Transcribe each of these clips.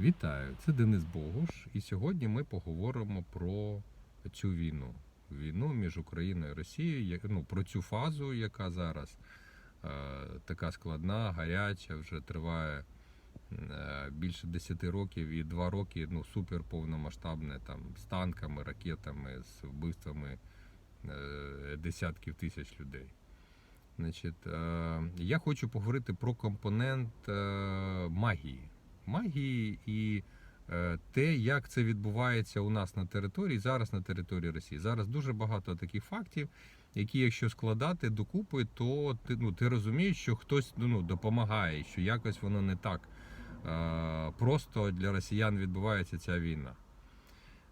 Вітаю, це Денис Богуш, і сьогодні ми поговоримо про цю війну. Війну між Україною і Росією, ну, про цю фазу, яка зараз е, така складна, гаряча, вже триває е, більше 10 років і 2 роки ну, супер повномасштабне там, з танками, ракетами, з вбивствами е, десятків тисяч людей. Значить, е, я хочу поговорити про компонент е, магії. Магії і е, те, як це відбувається у нас на території, зараз на території Росії. Зараз дуже багато таких фактів, які, якщо складати докупи, то ти, ну, ти розумієш, що хтось ну, допомагає, що якось воно не так е, просто для росіян відбувається ця війна.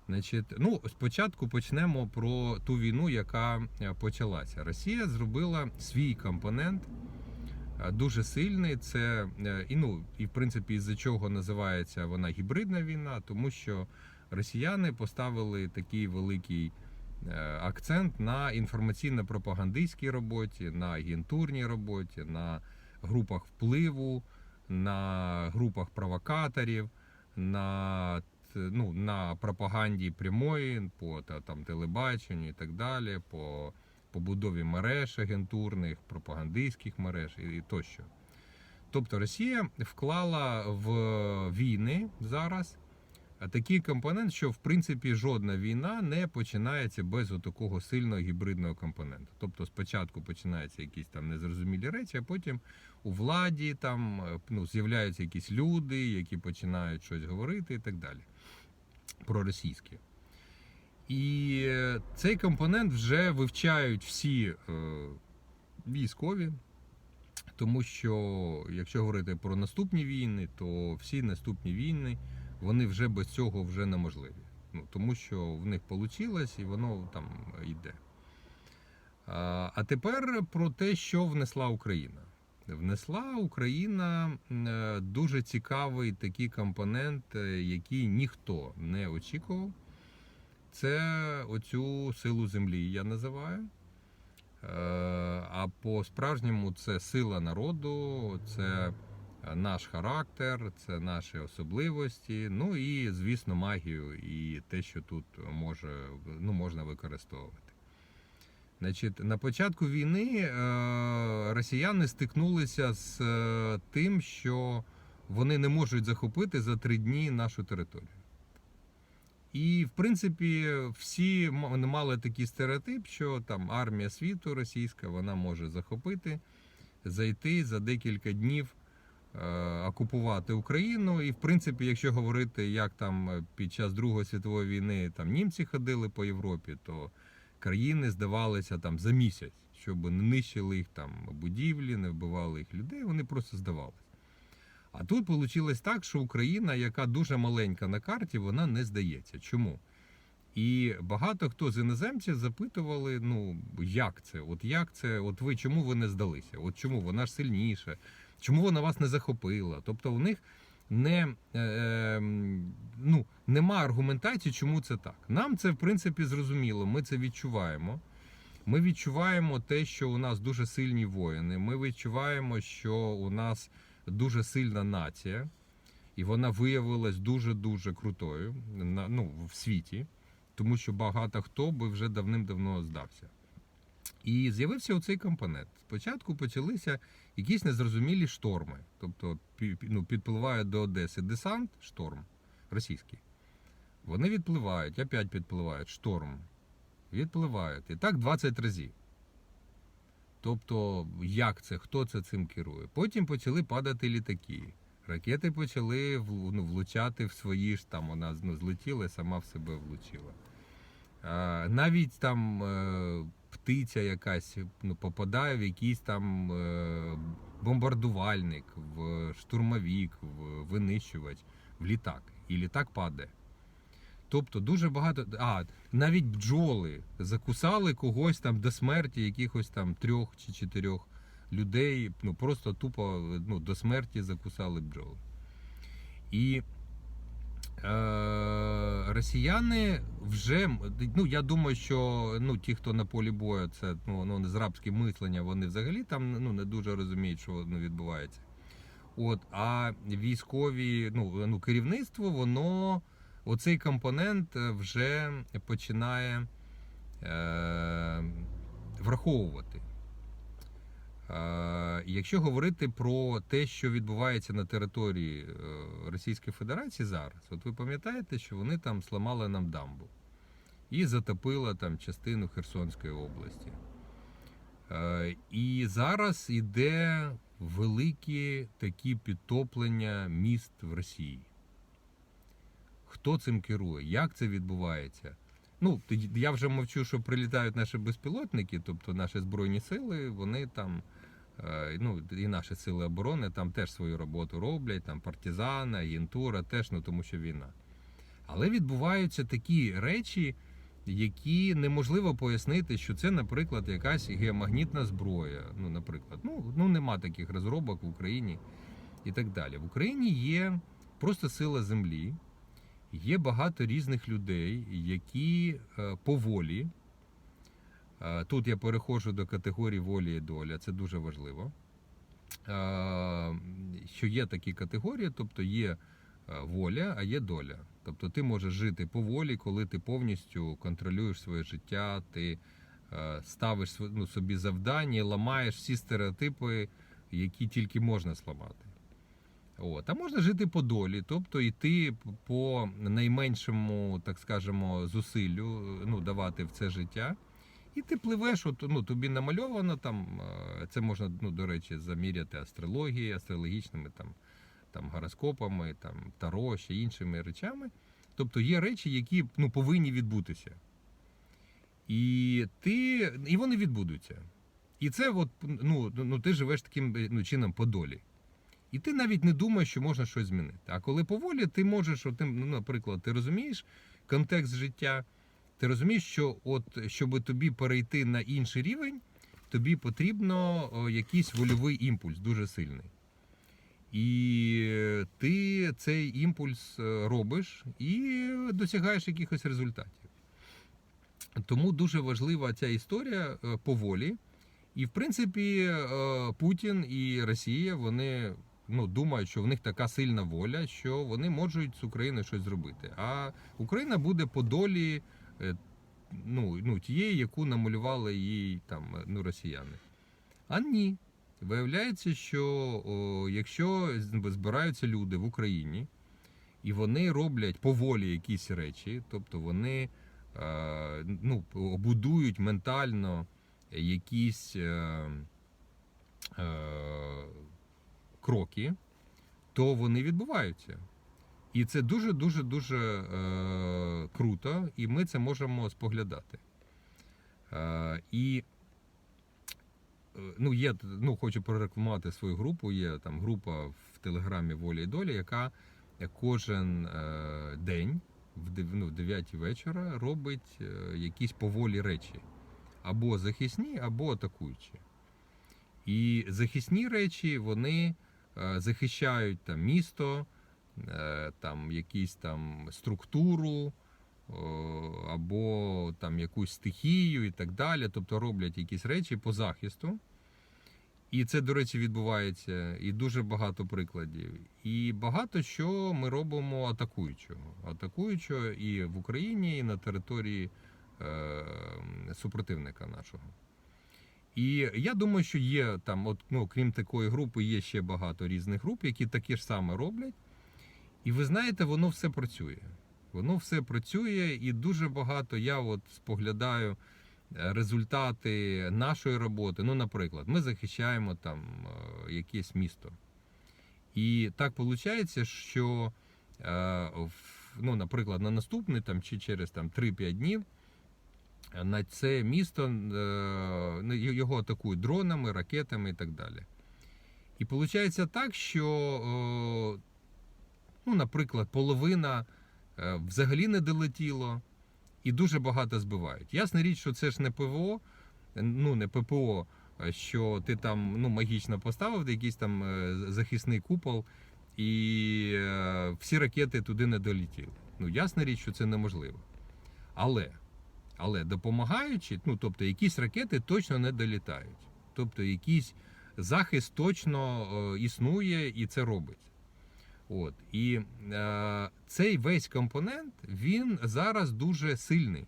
Значить, ну, спочатку почнемо про ту війну, яка е, почалася. Росія зробила свій компонент дуже сильний. Це е, і ну і в принципі із-за чого називається вона гібридна війна, тому що росіяни поставили такий великий е, акцент на інформаційно-пропагандистській роботі, на агентурній роботі, на групах впливу, на групах провокаторів, на ну, на пропаганді прямої, по та, там, телебаченню і так далі, по побудові мереж агентурних, пропагандистських мереж і, тощо. Тобто Росія вклала в війни зараз такий компонент, що в принципі жодна війна не починається без такого сильного гібридного компоненту. Тобто спочатку починаються якісь там незрозумілі речі, а потім у владі там е, ну, з'являються якісь люди, які починають щось говорити і так далі. Проросійське. І е, цей компонент вже вивчають всі е, військові, тому що якщо говорити про наступні війни, то всі наступні війни вони вже без цього вже неможливі. Ну, тому що в них вийшло і воно там йде. А тепер про те, що внесла Україна. Внесла Україна е, дуже цікавий такий компонент, який ніхто не очікував. Це оцю силу землі, я називаю. Е, А по-справжньому це сила народу, це наш характер, це наші особливості. Ну і, звісно, магію і те, що тут може, ну, можна використовувати. Значить, на початку війни е, росіяни стикнулися з е, тим, що вони не можуть захопити за три дні нашу територію. І, в принципі, всі мали такий стереотип, що там армія світу російська вона може захопити, зайти за декілька днів, е, окупувати Україну. І, в принципі, якщо говорити, як там е, під час Другої світової війни там німці ходили по Європі, то країни здавалися там за місяць, щоб не нищили їх там будівлі, не вбивали їх людей, вони просто здавалися. А тут вийшло так, що Україна, яка дуже маленька на карті, вона не здається. Чому? І багато хто з іноземців запитували: ну як це? От як це? От ви чому ви не здалися? От чому вона ж сильніша? Чому вона вас не захопила? Тобто в них не, е, е, ну, нема аргументації, чому це так. Нам це в принципі зрозуміло. Ми це відчуваємо. Ми відчуваємо те, що у нас дуже сильні воїни. Ми відчуваємо, що у нас дуже сильна нація, і вона виявилась дуже-дуже крутою на, ну, в світі, тому що багато хто би вже давним-давно здався. І з'явився оцей компонент. Спочатку почалися якісь незрозумілі шторми. Тобто ну, підпливає до Одеси десант, шторм російський. Вони відпливають, опять підпливають, шторм. Відпливають. І так 20 разів. Тобто, як це, хто це цим керує? Потім почали падати літаки. Ракети почали ну, влучати в свої ж там, вона ну, злетіла і сама в себе влучила. А, навіть там е, птиця якась ну, попадає в якийсь там е, бомбардувальник, в штурмовік, в винищувач, в літак. І літак падає. Тобто дуже багато. А, навіть бджоли закусали когось там до смерті, якихось там трьох чи чотирьох людей. Ну просто тупо ну, до смерті закусали бджоли. І е, росіяни вже, ну я думаю, що ну, ті, хто на полі бою, це ну, ну, з рабське мислення, вони взагалі там ну, не дуже розуміють, що ну, відбувається. От, а військові, ну, ну керівництво, воно оцей компонент е, вже починає е, враховувати. Е, Якщо говорити про те, що відбувається на території е, Російської Федерації зараз, от ви пам'ятаєте, що вони там сламали нам дамбу і затопила там частину Херсонської області. Е, І зараз іде великі такі підтоплення міст в Росії. Хто цим керує? Як це відбувається? Ну, я вже мовчу, що прилітають наші безпілотники, тобто наші збройні сили, вони там, е, ну і наші сили оборони там теж свою роботу роблять, там партизана, агентура, теж, ну тому що війна. Але відбуваються такі речі, які неможливо пояснити, що це, наприклад, якась геомагнітна зброя. Ну, наприклад, ну, ну нема таких розробок в Україні і так далі. В Україні є просто сила землі, є багато різних людей, які е, поволі. е, Тут я переходжу до категорії волі і доля, це дуже важливо. Е, Що є такі категорії, тобто є воля, а є доля. Тобто ти можеш жити поволі, коли ти повністю контролюєш своє життя, ти ставиш ну, собі завдання, ламаєш всі стереотипи, які тільки можна зламати. От. А можна жити по долі, тобто йти по найменшому, так скажемо, зусиллю, ну, давати в це життя. І ти пливеш, от, ну, тобі намальовано там, е, це можна, ну, до речі, заміряти астрологією, астрологічними там, там, гороскопами, там, таро, ще іншими речами. Тобто є речі, які ну, повинні відбутися. І, ти, і вони відбудуться. І це от, ну, ну, ти живеш таким ну, чином по долі. І ти навіть не думаєш, що можна щось змінити. А коли поволі, ти можеш, от, ну, наприклад, ти розумієш контекст життя, ти розумієш, що от, щоб тобі перейти на інший рівень, тобі потрібно якийсь вольовий імпульс дуже сильний. І ти цей імпульс е, робиш і досягаєш якихось результатів. Тому дуже важлива ця історія е, поволі. І, в принципі, е, Путін і Росія вони ну, думають, що в них така сильна воля, що вони можуть з Україною щось зробити. А Україна буде по долі е, ну, ну, тієї, яку намалювали їй там, е, ну, росіяни. А ні. Виявляється, що о, якщо збираються люди в Україні і вони роблять поволі якісь речі, тобто вони е, ну, будують ментально якісь е, е, кроки, то вони відбуваються. І це дуже дуже е, круто, і ми це можемо споглядати. Е, і е, ну, є, ну, хочу прорекламувати свою групу. Є там група в Телеграмі Воля і доля, яка кожен е, день в ну, 9 вечора робить е, якісь поволі речі. Або захисні, або атакуючі. І захисні речі вони захищають там місто, е, там якісь там структуру, або там якусь стихію і так далі. Тобто роблять якісь речі по захисту. І це, до речі, відбувається і дуже багато прикладів. І багато що ми робимо атакуючого. Атакуючого і в Україні, і на території е, супротивника нашого. І я думаю, що є там, от, ну, крім такої групи, є ще багато різних груп, які таке ж саме роблять. І ви знаєте, воно все працює. Воно все працює, і дуже багато я от споглядаю е, результати нашої роботи. Ну, наприклад, ми захищаємо там е, якесь місто. І так виходить, що, е, ну, наприклад, на наступний там, чи через там, 3-5 днів на це місто е, його атакують дронами, ракетами і так далі. І виходить так, що, ну, наприклад, половина е, взагалі не долетіло, і дуже багато збивають. Ясна річ, що це ж не ПВО, ну не ППО, е, що ти там ну, магічно поставив якийсь там е, захисний купол, і е, всі ракети туди не долетіли. Ну, ясна річ, що це неможливо. Але, але допомагаючи, ну тобто якісь ракети точно не долітають. Тобто якісь захист точно е, існує і це робить. От. І е, цей весь компонент він зараз дуже сильний.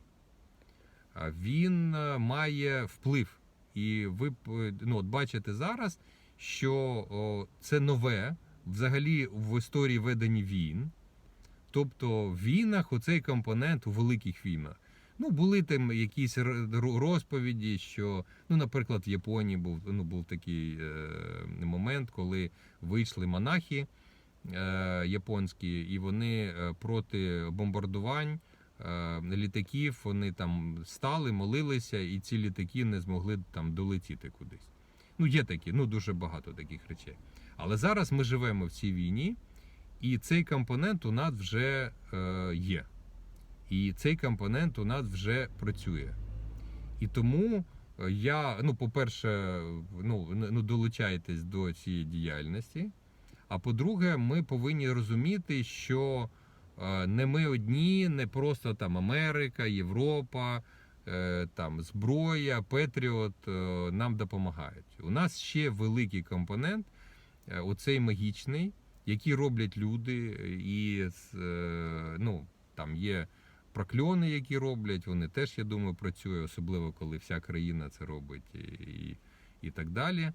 Він е, має вплив. І ви ну, от бачите зараз, що о, це нове взагалі в історії ведення війн. Тобто в війнах оцей компонент у великих війнах. Ну, були там якісь розповіді, що, ну, наприклад, в Японії був, ну, був такий е, момент, коли вийшли монахи е, японські, і вони е, проти бомбардувань е, літаків вони там стали, молилися, і ці літаки не змогли там долетіти кудись. Ну, є такі, ну дуже багато таких речей. Але зараз ми живемо в цій війні, і цей компонент у нас вже е, є. І цей компонент у нас вже працює. І тому е, я, ну, по-перше, ну, ну, долучайтесь до цієї діяльності. А по-друге, ми повинні розуміти, що е, не ми одні, не просто там Америка, Європа, е, там зброя, Петріот нам допомагають. У нас ще великий компонент, оцей магічний, який роблять люди, і ну, там є прокльони, які роблять, вони теж, я думаю, працюють, особливо коли вся країна це робить і, і, так далі.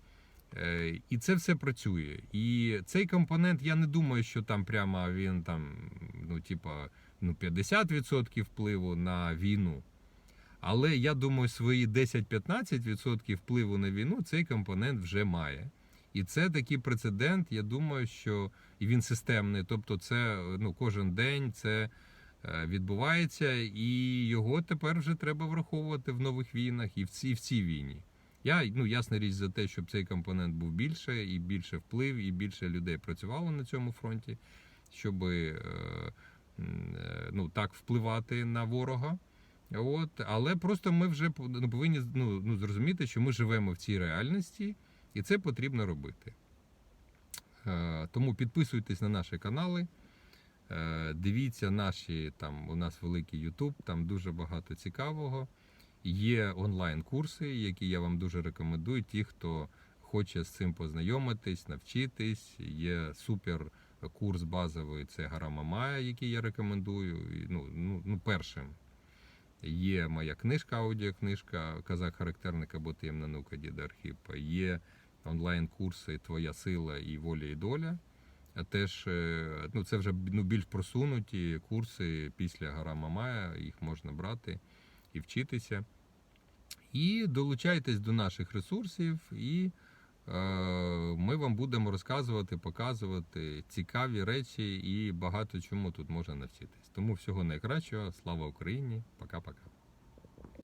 Е, І це все працює. І цей компонент, я не думаю, що там прямо він там, ну, типа, ну, 50% впливу на війну. Але я думаю, свої 10-15% впливу на війну цей компонент вже має. І це такий прецедент. Я думаю, що і він системний. Тобто, це ну, кожен день це відбувається, і його тепер вже треба враховувати в нових війнах і в цій, в цій війні. Я ну ясна річ за те, щоб цей компонент був більше, і більше вплив, і більше людей працювало на цьому фронті, щоб е, е, ну, так впливати на ворога. От, але просто ми вже ну, повинні ну, ну, зрозуміти, що ми живемо в цій реальності, і це потрібно робити. Е, тому підписуйтесь на наші канали. Е, Дивіться наші там. У нас великий YouTube, там дуже багато цікавого. Є онлайн-курси, які я вам дуже рекомендую. Ті, хто хоче з цим познайомитись, навчитись. Є супер курс базовий. Це Гара Мамая, який я рекомендую. Ну, ну, ну першим. Є моя книжка, аудіокнижка Казак характерник або таємна наука Діда Архіпа. Є онлайн-курси Твоя сила і воля і доля. Теж е, ну, це вже ну, більш просунуті курси після Гара Мамая, їх можна брати і вчитися. І долучайтесь до наших ресурсів, і е, ми вам будемо розказувати, показувати цікаві речі і багато чому тут можна навчитись. Тому всього найкращого. Слава Україні! Пока-пока.